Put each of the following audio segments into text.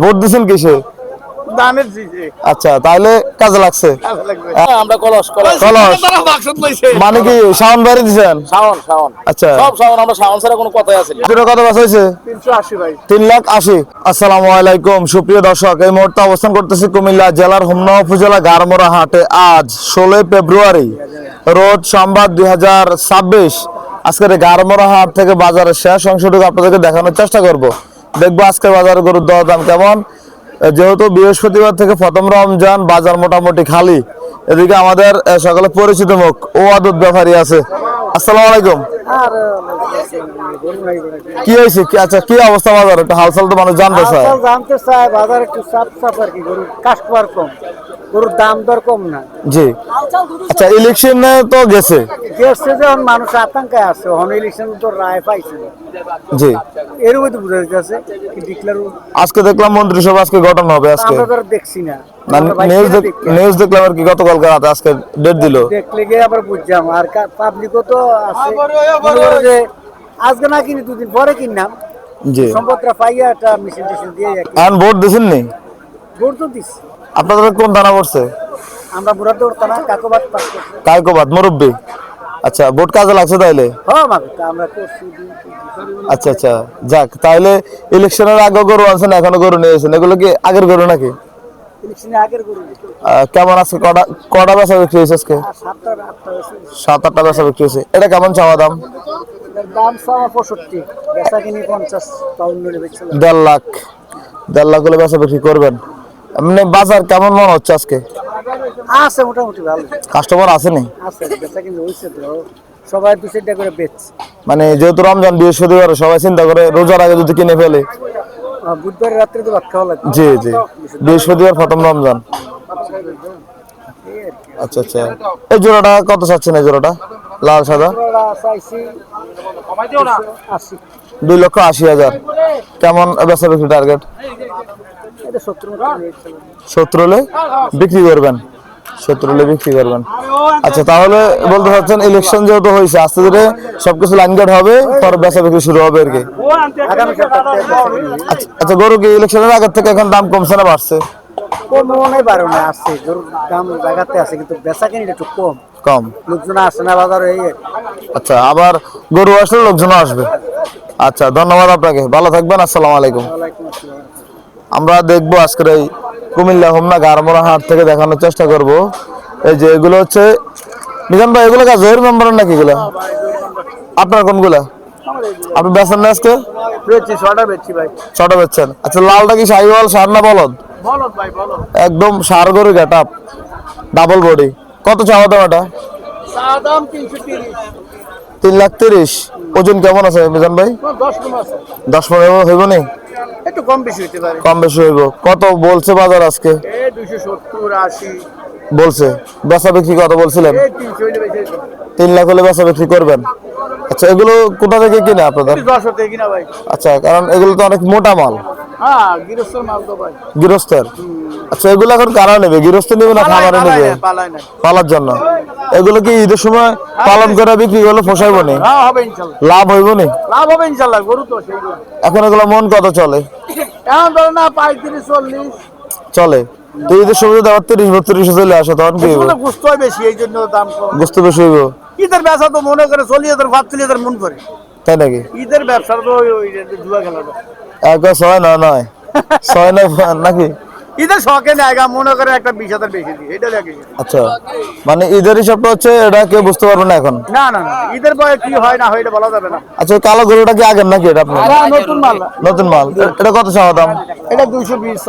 Vote দিছেন কিসে? দানের আচ্ছা তাহলে কাজে লাগছে। আমরা কলস কলস। কলস। তারা বাক্সত লইছে মানে কি সাউন্ড বাড়ি দিছেন শাওন শাওন। আচ্ছা। সব শাওন আমরা শাওন ছাড়া কোনো কথাই আছে দুটো কত বাস হয়েছে? তিন লাখ আশি। আসসালামু আলাইকুম সুপ্রিয় দর্শক এই মুহূর্তে অবস্থান করতেছি কুমিল্লা জেলার হোমনা উপজেলা গারমোড়া হাটে। আজ ষোলোই ফেব্রুয়ারি রোজ সোমবার দুই হাজার ছাব্বিশ। আজকের গারমোড়া হাট থেকে বাজারের শেষ অংশটুকু আপনাদেরকে দেখানোর চেষ্টা করব। দেখব আজকে বাজার গরুর দর দাম কেমন যেহেতু বৃহস্পতিবার থেকে প্রথম রমজান, বাজার মোটামুটি খালি। এদিকে আমাদের সকালে পরিচিত মুখ ও আদত ব্যাপারী আছে। আসসালামু আলাইকুম। কি হয়েছে? আচ্ছা কি অবস্থা বাজার? একটা হালচাল তো মানুষ জানতে চায়। জানতে চায়, বাজার একটু চাপ চাপ আর কি, গরু কাস্টমার গরুর দাম দর কম না। জি। আচ্ছা ইলেকশনে তো গেছে। গেছে যখন মানুষ আতঙ্কে আছে অন ইলেকশন তো রায় পাইছে। জি। এর মধ্যে বুঝা যাচ্ছে ডিক্লার আজকে দেখলাম মন্ত্রিসভা আজকে গঠন হবে আজকে। আমরা দেখছি না। নিউজ নিউজ দেখলাম। আর কি গতকালকে রাতে আজকে ডেট দিল। দেখলে গিয়ে আবার বুঝলাম আর পাবলিকও তো আছে। যে আজকে না কিনি দুদিন পরে কিনলাম। জি। সম্পদটা পাইয়া একটা মেশিন টেশিন দিয়ে আর ভোট দিছেন নি ভোট তো দিচ্ছি আপনাদের কোন থানা পড়ছে? আমরা বুড়া দৌড়তা না কাকবাদ কায়কোবাদ মুরব্বী। আচ্ছা ভোট কাজে লাগছে তাইলে? হ্যাঁ আচ্ছা আচ্ছা। যাক তাহলে ইলেকশনের আগে গরু আনছেন এখনও গরু নিয়েছেন এগুলো কি আগের গরু নাকি? কেমন আছে? কটা কটা বেচা বিক্রি হয়েছে আজকে? সাত আটটা বেচা বিক্রি হয়েছে। এটা কেমন চাওয়া দাম? দাম চাওয়া পঁয়ষট্টি। বেচা কিনি পঞ্চাশ পাউন্ড করে বেচছিলাম দেড় লাখ। দেড় লাখ হলে বেচা বিক্রি করবেন। এমনি বাজার কেমন মনে হচ্ছে আজকে? আছে মোটামুটি ভালো। কাস্টমার আসেনি আছে বেচা কিনি হয়েছে তো। সবাই দু চারটা করে বেচছে। মানে যেহেতু রমজান বৃহস্পতিবার সবাই চিন্তা করে রোজার আগে যদি কিনে ফেলে। বুধবার রাত্রে তো ভাত খাওয়া লাগবে। জি জি। বৃহস্পতিবার প্রথম রমজান। আচ্ছা আচ্ছা। এই জোড়াটা কত চাচ্ছেন এই জোড়াটা? লাল সাদা? দুই লক্ষ আশি হাজার। কেমন বেচা বিক্রি টার্গেট সত্তর হলে বিক্রি করবেন? সত্তর হলে বিক্রি করবেন। আচ্ছা তাহলে বলতে চাচ্ছেন ইলেকশন যেহেতু হয়েছে আস্তে ধীরে সবকিছু লাইন গার্ড হবে পরে বেচা বিক্রি শুরু হবে আর কি। আচ্ছা আচ্ছা গরু কি ইলেকশনের আগের থেকে এখন দাম কমছে না বাড়ছে? মনে পারো না আছে। গরুর দাম জায়গাতে আছে কিন্তু বেচা কিনি একটু কম। কম। লোকজন আসে না বাজার এই আচ্ছা আবার গরু আসলে লোকজন আসবে। আচ্ছা ধন্যবাদ আপনাকে। ভালো থাকবেন আসসালামু আলাইকুম। আসসালাম। আমরা দেখব আজকের এই কুমিল্লা হোমনা গারমোড়া হাট থেকে দেখানোর চেষ্টা করব। এই যে এগুলো হচ্ছে নিজাম ভাই এগুলো কাজ জহির মেম্বার নাকি এগুলো? আপনার কোনগুলা? আপনি বেছেন না আজকে? ছটা বেচছি বেচছেন। আচ্ছা লালটা কি শাহিওয়াল সার না বলদ? একদম সার গরু গেট আপ ডাবল বডি কত চাওয়া দাম এটা? তিন লাখ তিরিশ। ওজন কেমন আছে মিজান ভাই? দশ দশ পনেরো হইব নি? একটু কম বেশি হইতে পারে। কম বেশি হইব। কত বলছে বাজার আজকে? এই দুইশো সত্তর আশি। বলছে। বেচা বিক্রি কত বলছিলেন। তিন লাখ হলে বেচা বিক্রি করবেন। আচ্ছা এগুলো কোথা থেকে কিনে আপনাদের? দশ কিনা ভাই। আচ্ছা কারণ এগুলো তো অনেক মোটা মাল। গৃহস্থর গৃহস্থের? আচ্ছা এগুলো এখন কারা নেবে? গৃহস্থ নেবে না খামারে নেবে? পালার জন্য। এগুলো কি ঈদের সময় পালন করে বিক্রি করলে পোষাইব নি? হ্যাঁ হবে ইনশাল্লাহ। লাভ হইব নি? লাভ হবে ইনশাল্লাহ গরু তো এখন এগুলো মন কত চলে? এখন ধরো না পঁয়ত্রিশ চল্লিশ। চলে। তো ঈদের সময় যদি আবার তিরিশ বত্রিশ চলে আসে তখন কি গুস্ত হয় বেশি এই জন্য দাম বেশি হইব? ঈদের ব্যবসা তো মনে করে চল্লিশ হাজার হাজার মন করে। তাই নাকি? ঈদের ব্যবসা তো ওই জুয়া খেলাটা। এক ছয় নয় নয়। ছয় নয় নাকি? ঈদের শখে নেয় মনে করে একটা বিশ হাজার বেশি দিই এটা লাগে। আচ্ছা মানে ঈদের হিসাবটা হচ্ছে এটা কেউ বুঝতে পারবে না এখন। না না না ঈদের কি হয় না হয় এটা বলা যাবে না। আচ্ছা কালো গরুটা কি আগের নাকি এটা আপনার? নতুন মাল। নতুন মাল। এটা কত চাওয়া দাম? এটা দুইশো বিশ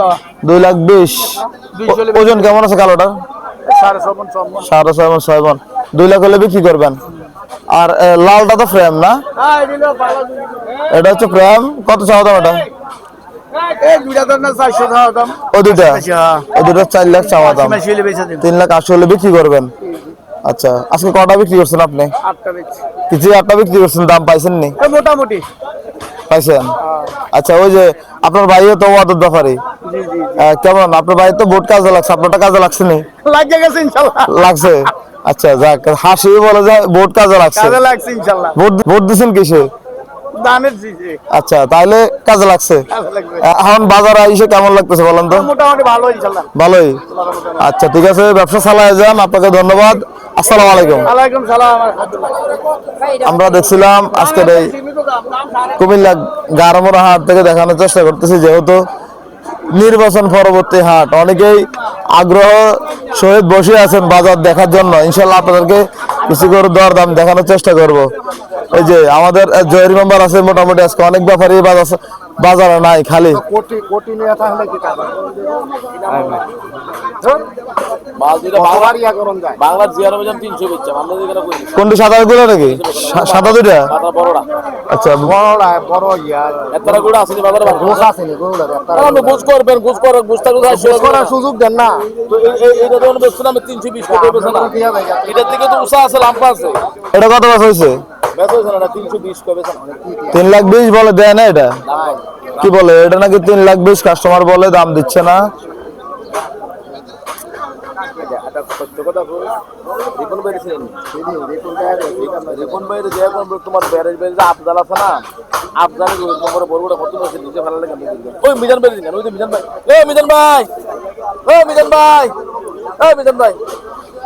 দুই লাখ বিশ। ওজন কেমন আছে কালোটা সাড়ে ছমন সাড়ে ছয় মন ছয় মন। দুই লাখ হলে বিক্রি করবেন? আর লালটা তো ফ্রেম না। হ্যাঁ এটা হচ্ছে ফ্রেম কত চাওয়া দাম এটা? ও হ্যাঁ। ও দুটো চার লাখ চাওয়া দাম। তিন লাখ আশি হলে বিক্রি করবেন? আচ্ছা আজকে কটা বিক্রি করছেন আপনি? কিছু আটটা বিক্রি করছেন দাম পাইছেন নি? মোটামুটি। পাইছেন? আচ্ছা ওই যে আপনার ভাইও তো জি জি কেমন? আপনার ভাই তো ভোট কাজে লাগছে আপনারটা কাজে লাগছে নি? গেছে লাগছে? আচ্ছা যাক হাসি বলে যায় ভোট কাজে লাগছে। কাজে লাগছে ভোট ভোট দিছেন কিসে? দানের আচ্ছা তাহলে কাজে লাগছে। এখন বাজারে এসে কেমন লাগতেছে বলেন তো? মোটামুটি ভালো ইনশাল্লাহ। ভালোই? আচ্ছা ঠিক আছে ব্যবসা চালায় যান আপনাকে ধন্যবাদ। আসসালামু আলাইকুম। আলাইকুম সালাম আমরা দেখছিলাম আজকের এই কুমিল্লা গারমোড়া হাট থেকে দেখানোর চেষ্টা করতেছি যেহেতু নির্বাচন পরবর্তী হাট। অনেকেই আগ্রহ সহিত বসে আছেন বাজার দেখার জন্য। ইনশাল্লাহ আপনাদেরকে কিছু করে দর দাম দেখানোর চেষ্টা করব। এই যে আমাদের জয়ের মেম্বার আছে মোটামুটি আজকে অনেক ব্যাপারই বাজার বাজারে নাই খালি। কোনটি সাদা গুলো নাকি? সাদা দুইটা? আচ্ছা সুযোগ দেন না। এটা কত বছর হয়েছে তিন লাখ বিশ বলে দেয় না এটা? কি বলে এটা নাকি তিন লাখ বিশ কাস্টমার বলে দাম দিচ্ছে না? তোমার ব্যারেজ ব্যারেজ আফজাল আছে না আফজাল নম্বরে বড় বড় কত আছে নিজে ভালো লাগে ওই মিজান ভাই দিন ওই যে মিজান ভাই। মিজান ভাই! মিজান ভাই! মিজান ভাই!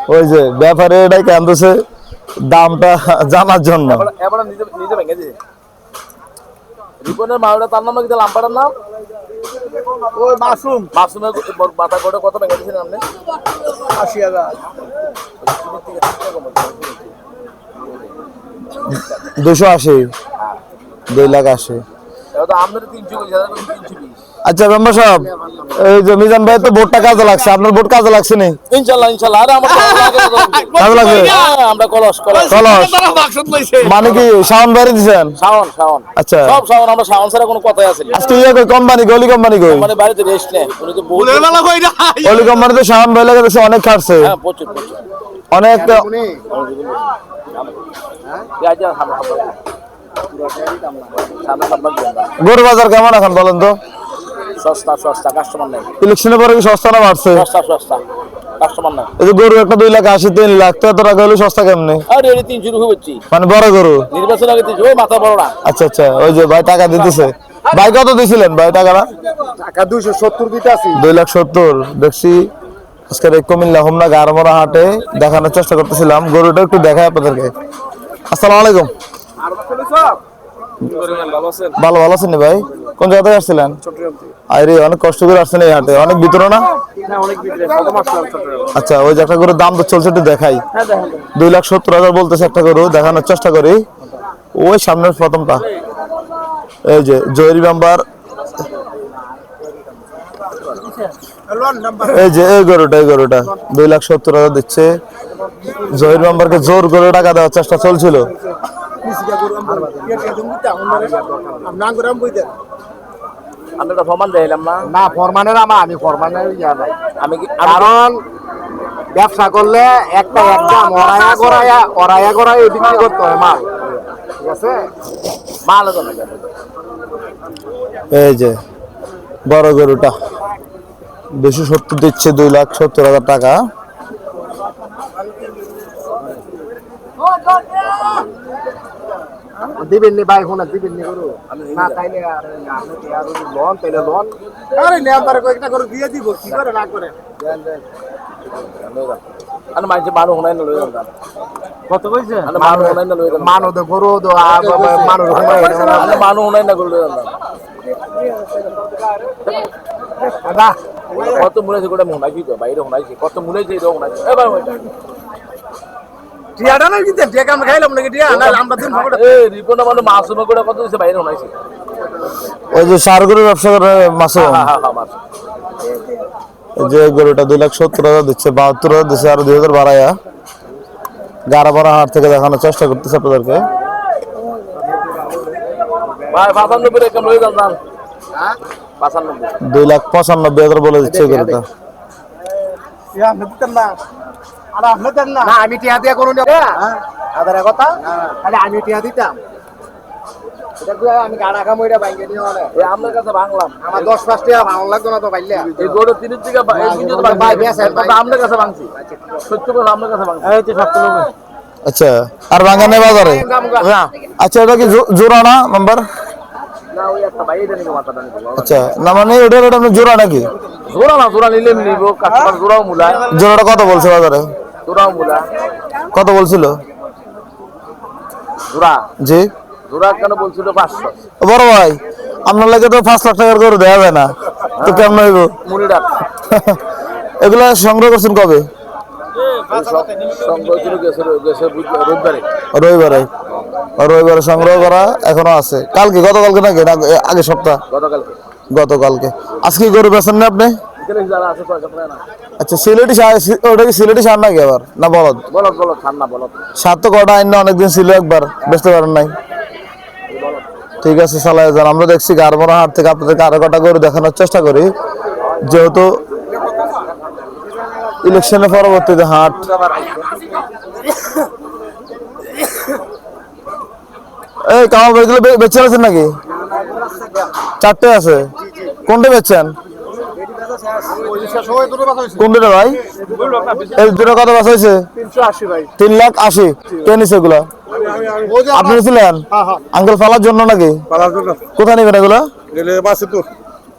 ওই যে ব্যাপারে এটাই কান্দছে দামটা জানার জন্য। এবার এবার নিজে নিজে ভেঙে রিপনের মাওটা তার নাম নাকি লাম্পাটার নাম? ওই মাসুম। মাসুমের মাথা গোটা কত ভেঙে দিয়েছেন আপনি? আশি হাজার। দুশো আশি দুই লাখ আশি। এবার তো আপনার তিনশো তিনশো বিশ। আচ্ছা মেম্বার সাহেব এই যে মিজান ভাই তো ভোটটা কাজে লাগছে আপনার ভোট কাজে লাগছে নি? ইনশাল্লাহ ইনশাল্লাহ। আরে আমার লাগে। কাজে লাগছে? হ্যাঁ, আমরা কলস কলস। কলস। মানে কি শাওন শাওন আচ্ছা। সব শাওন আমরা শাওন ছাড়া কোনো কথাই আছে না। আজকে ইয়ে কই কোম্পানি গলি কোম্পানি কই? মানে বাড়িতে রেস্ট নেই উনি তো বহুত গলি কোম্পানি তো গেছে অনেক খাটছে। হ্যাঁ প্রচুর প্রচুর। অনেক দেন না। গরু বাজার কেমন এখন বলেন তো? সস্তা সস্তা কাস্টমার নেই। ইলেকশনের পরে কি সস্তা না বাড়ছে? সস্তা সস্তা কাস্টমার নেই। এই যে গরু একটা দুই লাখ আশি তিন লাখ তো এত টাকা হলে সস্তা কেমনে? আরে এটি তিনশো রুপি হচ্ছি মানে বড় গরু? নির্বাচন আগে তিনশো ওই মাথা বড় না। আচ্ছা আচ্ছা ওই যে ভাই টাকা দিতেছে। ভাই কত দিছিলেন ভাই টাকাটা? টাকা দুইশো সত্তর দিতে আছি। দুই লাখ সত্তর দেখছি। আজকের এই কুমিল্লা হোমনা গারমোড়া হাটে দেখানোর চেষ্টা করতেছিলাম। গরুটা একটু দেখায় আপনাদেরকে। আসসালামু আলাইকুম। ভালো ভালো আছেন ভাই? কোন জায়গা থেকে। আসছিলেন আরে অনেক কষ্ট করে আসছেন এই হাটে। অনেক ভিতরে না? আচ্ছা ওই যে একটা গরুর দাম তো চলছে একটু দেখাই। দুই লাখ সত্তর হাজার বলতেছে একটা গরু দেখানোর চেষ্টা করি। ওই সামনের প্রথমটা। এই যে জয়েরি মেম্বার এই যে এই গরুটা এই গরুটা। দুই লাখ সত্তর হাজার দিচ্ছে। জহির মেম্বারকে জোর করে টাকা দেওয়ার চেষ্টা চলছিল। দিলাম না না। ফরমানের আমা আমি ফরমানের ইয়া নাই। আমি কি কারণ ব্যবসা করলে একটা একদম অরায়া গড়ায়া অরায়া গড়ায়া বিক্রি করতে হয় মাল। ঠিক আছে? মাল এই যে বড় গরুটা। দুশো সত্তর দিচ্ছে দুই লাখ সত্তর হাজার টাকা। দিবেন নি ভাই ফোনে দিবেন নি গরু। না তাইলে আর কি আর লোন তাইলে লোন। আরে কয়েকটা গরু দিয়ে দিব কি করে না করে? মাঝে মানুষ হুনাই না লই যান কত কইছে? আমি মানুষ হুনাই না লই যান মানো দে গরু দো মানো হুনাই না লই যান। দা কত মনে আছে গোটা তো বাইরে হুনাইছি কত মনে আছে এটা হুনাইছি এবার টিয়াটা না কিন্তু টিয়া কাম খাইলাম নাকি টিয়া? না আমরা দিন ফটো এ রিপোর্ট মানে মাসুমে গোটা কত দিছে বাইরে হুনাইছি ওই যে সার গরুর ব্যবসা করে মাসুম হ্যাঁ হ্যাঁ। হ্যাঁ যে গরুটা দুই লাখ সত্তর হাজার দিচ্ছে বাহাত্তর হাজার দিচ্ছে আরও দুই হাজার বাড়াইয়া। হাট থেকে দেখানোর চেষ্টা করতেছে আপনাদেরকে। দুই লাখ পঁচানব্বই হাজার বলে দিচ্ছে না। আমি টিয়া দিয়া করুন আদার কথা? খালি আমি টিয়া দিতাম। আমি গাড়া কাম ওইটা বাইকে নিয়ে আপনার কাছে ভাঙলাম। আমার দশ পাঁচ টাকা ভালো লাগতো না তো বাইলে এই গরু তিনের দিকে বা- এই দুইটা তো ভাই, ভাঙছি। বেশ, ভাই। কথা আপনার কাছে ভাঙছি। সত্য কথা আপনার কাছে ভাঙছি। এই তো সব আচ্ছা আর বাঙ্গানে বাজারে? না আচ্ছা এটা কি জোড়া না নাম্বার আচ্ছা না মানে ওটা জোড়া নাকি জোড়া না জোড়া নিলে নিব কাস্টমার জোড়াও মূলায়। জোড়াটা কত বলছে বাজারে? কত বলছিল? জি। কেন বলছিল পাঁচশো? বড় ভাই আপনার লাগে তো পাঁচ লাখ টাকার করে দেওয়া যায় না তো কেমন হইব? এগুলো সংগ্রহ করছেন কবে? রোববারে। রবিবারে। সংগ্রহ করা এখনও আছে। কালকে গতকালকে নাকি? না আগের সপ্তাহ? গতকালকে। গতকালকে। আজকে গরু বেছেন না আপনি? আচ্ছা সিলেটি ওটা কি সিলেটি সার নাকি আবার? না বলদ? বলত বলত ঠান্ডা বলত সার তো কটা আইন অনেকদিন ছিল একবার বেচতে পারেন নাই। ঠিক আছে চালাই যান আমরা দেখছি গারমোড়া হাট থেকে আপনাদেরকে আরও কটা গরু দেখানোর চেষ্টা করি। যেহেতু ইলেকশনের পরবর্তীতে হাট। এই কামাল বেচে আছেন নাকি? চারটে আছে। কোনটা বেচছেন? কোনটা ভাই? এই দুটো কত বাস হয়েছে? তিন লাখ আশি। কে নিছে এগুলো? আপনি ছিলেন আঙ্কেল ফালার জন্য নাকি? কোথায় নেবেন এগুলো?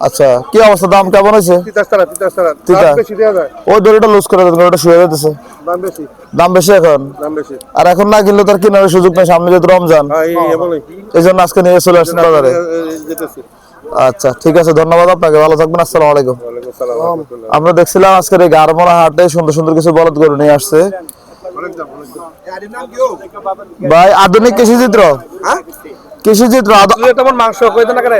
আচ্ছা কি অবস্থা? দাম কেমন হয়েছে? ওই দড়িটা লুজ করে দেন ওটা শুয়ে যেতেছে দাম বেশি। এখন? আর এখন না কিনলে তার কেনার সুযোগ নেই সামনে যেহেতু রমজান। এই জন্য আজকে নিয়ে চলে আসছেন বাজারে। আচ্ছা ঠিক আছে ধন্যবাদ আপনাকে ভালো থাকবেন আসসালামু আলাইকুম। আমরা দেখছিলাম আজকের এই গারমোড়া হাটে সুন্দর সুন্দর কিছু বলদ গরু নিয়ে আসছে। ভাই আধুনিক কৃষি চিত্র কৃষি তেমন মাংস কইতে না কেন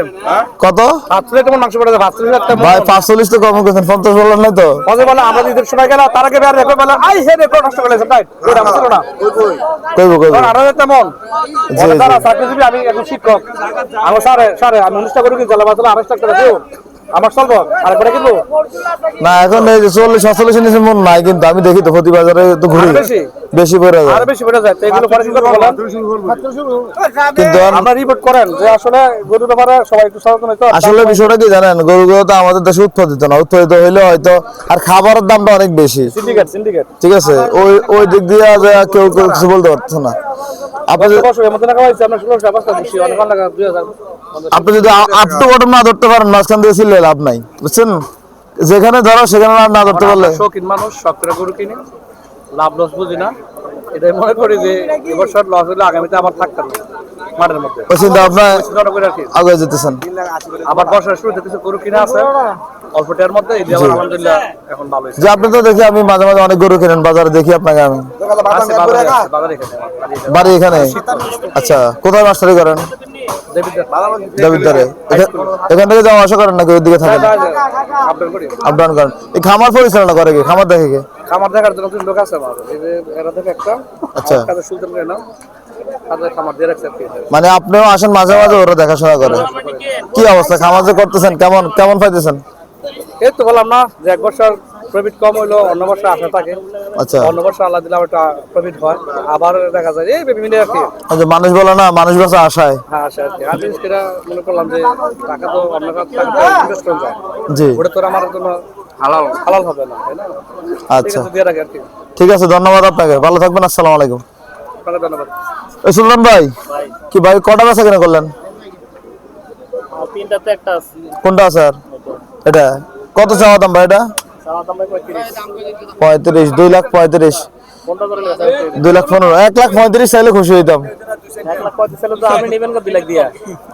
কত? ভাতলে তেমন মাংস পড়ে ভাতলে ভাই পাঁচচল্লিশ তো কম করেছেন পঞ্চাশ বললেন নাই তো। মাঝে বলে আমরা ঈদের সময় গেল তার আগে বের রেকর্ড বলে আই হে রেকর্ড নষ্ট করে তাই। ওটা আমার না কইব কইব। কারণ আরও তেমন জি, জি। তারা চাকরিজীবী আমি এখন শিক্ষক। আমার স্যারে স্যারে আমি অনুষ্ঠান করি কি জলে বাতলে আরেকটা করে দিও। আমার চলবো আর করে কিনবো না এখন এই চল্লিশ সাতচল্লিশ নিচে মন নাই কিন্তু আমি দেখি তো প্রতি বাজারে তো ঘুরি। বেশি? বেশি পড়ে যায়। আর বেশি বেড়ে যায় তো এগুলো পরে কি করব কিন্তু আমরা রিপোর্ট করেন যে আসলে গরুর ব্যাপারে সবাই একটু সচেতন হইতো আসলে বিষয়টা কি জানেন গরুগুলো তো আমাদের দেশে উৎপাদিত না উৎপাদিত হইলে হয়তো আর খাবারের দামটা অনেক বেশি। সিন্ডিকেট সিন্ডিকেট ঠিক আছে? ওই ওই দিক দিয়ে যে কেউ কেউ কিছু বলতে পারছে না। আপনি যদি- আপ টু বটম না ধরতে পারেন মাঝখান দিয়ে ছিল লাভ নাই বুঝছেন? যেখানে ধরো সেখানে না- না ধরতে পারলে শৌখিন মানুষ শখ করে গরু কিনে লাভ লস বুঝি না। এটাই মনে করি যে এবছর লস হলে আগামীতে আমার থাকতে না। মাঠের মধ্যে। ওই চিন্তা আপনার চিন্তা করে আর কি। আগে যেতেছেন? আবার বর্ষার শুরুতে কিছু গরু কিনে আছে। অল্প টাকার মধ্যে এই আলহামদুলিল্লাহ এখন ভালো যে আপনি তো দেখি আমি মাঝে মাঝে অনেক গরু কেনেন বাজারে দেখি আপনাকে আমি। আছে, বাজারে আছে, বাজারে এখানে, বাড়ি এখানে। আচ্ছা কোথায় মাস্টারি করেন? দেবিদ্বারে। এখান- থেকে যাওয়া আসা করেন নাকি ওই দিকে থাকেন? যা, যা, আপডেট করি। আপ ডাউন করেন। এই খামার পরিচালনা করে কি? খামার দেখে কি? খামার দেখার জন্য লোক আছে আমার এরা থেকে একটা। আচ্ছা। সুলতান করে মানে আপনিও আসেন মাঝে মাঝে ওরা দেখাশোনা করে। কি অবস্থা? খামার যে করতেছেন কেমন কেমন পাইতেছেন? এই তো বললাম না যে এক বছর প্রফিট কম হইল অন্য বছর আশা থাকে। আচ্ছা। অন্য বছর আল্লাহ দিলে একটা প্রফিট হয়। আবার দেখা যায় এই বিভিন্ন আর কি। যে মানুষ বলে না মানুষ বাসা আশায়। হ্যাঁ আশা আর কি। আমি সেটা মনে করলাম যে টাকা তো টাকা তো ইনভেস্ট করে যায় জি। ওটা তো আমার জন্য হালাল হালাল হবে না তাই না? আচ্ছা। আছে ঠিক আছে ধন্যবাদ আপনাকে। ভালো থাকবেন আসসালামু আলাইকুম। আপনাকে ধন্যবাদ। সুলতান ভাই কি ভাই কটা বেচা কিনা করলেন? তিনটাতে একটা আছে। কোনটা আছে আর? এটা? কত চাওয়া দাম ভাই এটা? পঁয়ত্রিশ। দুই লাখ পঁয়ত্রিশ। দুই লাখ পনেরো। এক লাখ পঁয়ত্রিশ চাইলে খুশি হইতাম।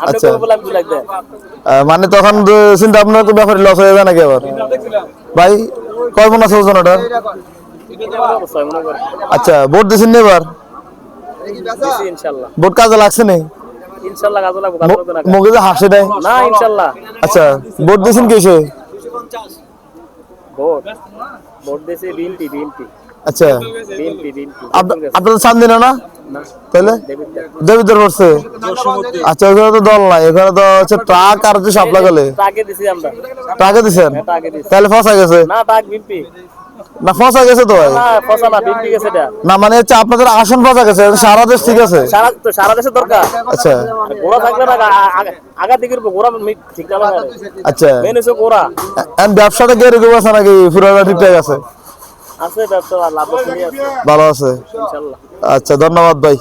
আচ্ছা। মানে তখন চিন্তা আপনার তো ব্যাপারে লস হয়ে যায় নাকি আবার? ভাই কয় মন আছে ওজন ওটার করেন আচ্ছা ভোট দিয়েছেন এবার? ভোট কাজে লাগছে নি? ইনশাল্লাহ কাজে লাগবো কাজে লাগবে না কেন? মুখে যে হাসি দেয়? না ইনশাল্লাহ। আচ্ছা ভোট দিয়েছেন কিসে ভোট। ভোট দিয়েছে বিএনপি বিএনপি। আচ্ছা। আপনাদের না? না। তাহলে? দেবিদ্বার দেবিদ্বার পড়ছে আচ্ছা ওখানে তো দল নাই এখানে তো হচ্ছে ট্রাক আর হচ্ছে সাপলা গেলে। টাকে দিছি আমরা। ট্রাকে দিছেন? তাহলে ফসা গেছে। না টাক বিএনপি। না ফসা গেছে তো ভাই? না ফসা না বিএনপি গেছে এটা। না মানে হচ্ছে আপনাদের আসন ফসা গেছে সারা দেশ ঠিক আছে? সারা তো সারা দেশে দরকার। আচ্ছা। থাকলে না আগা গোড়া ঠিক না আচ্ছা। মেন হচ্ছে এন্ড ব্যবসাটা গিয়ে আছে নাকি? পুরো ঠিকঠাক আছে? আছে ব্যবসা লাভ আছে ভালো আছে। আচ্ছা ধন্যবাদ ভাই।